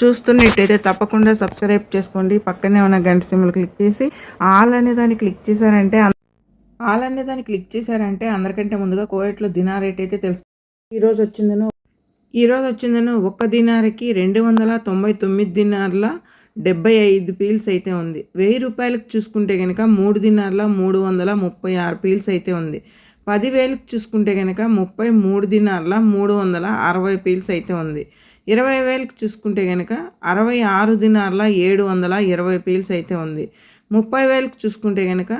చూస్తున్నట్టయితే తప్పకుండా సబ్స్క్రైబ్ చేసుకోండి. పక్కనే ఉన్న గంట సింబల్ క్లిక్ చేసి ఆల్ అనే దాన్ని క్లిక్ చేశారంటే ఆల్ అనే దాన్ని క్లిక్ చేశారంటే అందరికంటే ముందుగా కోయట్లో దినా రేట్ అయితే తెలుసు. ఈరోజు వచ్చిందను ఈరోజు వచ్చిందను ఒక్క దినారకి రెండు వందల తొంభై తొమ్మిది దినార్ల డెబ్బై ఐదు పీల్స్ అయితే ఉంది. వెయ్యి రూపాయలకు చూసుకుంటే కనుక మూడు దినార్ల మూడు వందల ముప్పై ఆరు పీల్స్ అయితే ఉంది. పదివేలకు చూసుకుంటే కనుక ముప్పై మూడు దినాల మూడు వందల అరవై పీల్స్ అయితే ఉంది. ఇరవై వేలకు చూసుకుంటే కనుక అరవై ఆరు దినాల ఏడు వందల ఇరవై పీల్స్ అయితే ఉంది. ముప్పై వేలకు చూసుకుంటే కనుక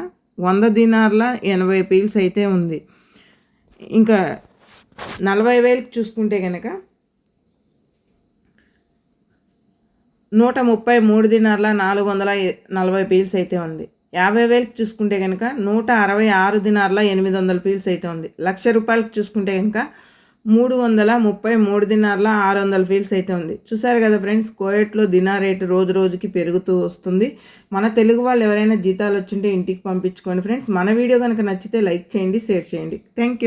వంద దినాల ఎనభై పీల్స్ అయితే ఉంది. ఇంకా నలభై వేలకు చూసుకుంటే కనుక నూట ముప్పై మూడు దినాల నాలుగు వందల నలభై పీల్స్ అయితే ఉంది. యాభై వేలకు చూసుకుంటే కనుక నూట అరవై ఆరు దినార్ల ఎనిమిది వందల పీల్స్ అయితే ఉంది. లక్ష రూపాయలకు చూసుకుంటే కనుక మూడు వందల ముప్పై మూడు దినార్ల ఆరు వందల ఫీల్స్ అయితే ఉంది. చూసారు కదా ఫ్రెండ్స్ కోయట్లో దినా రేటు రోజు రోజుకి పెరుగుతూ వస్తుంది. మన తెలుగు వాళ్ళు ఎవరైనా జీతాలు వచ్చింటే ఇంటికి పంపించుకోండి ఫ్రెండ్స్. మన వీడియో కనుక నచ్చితే లైక్ చేయండి షేర్ చేయండి. Thank you.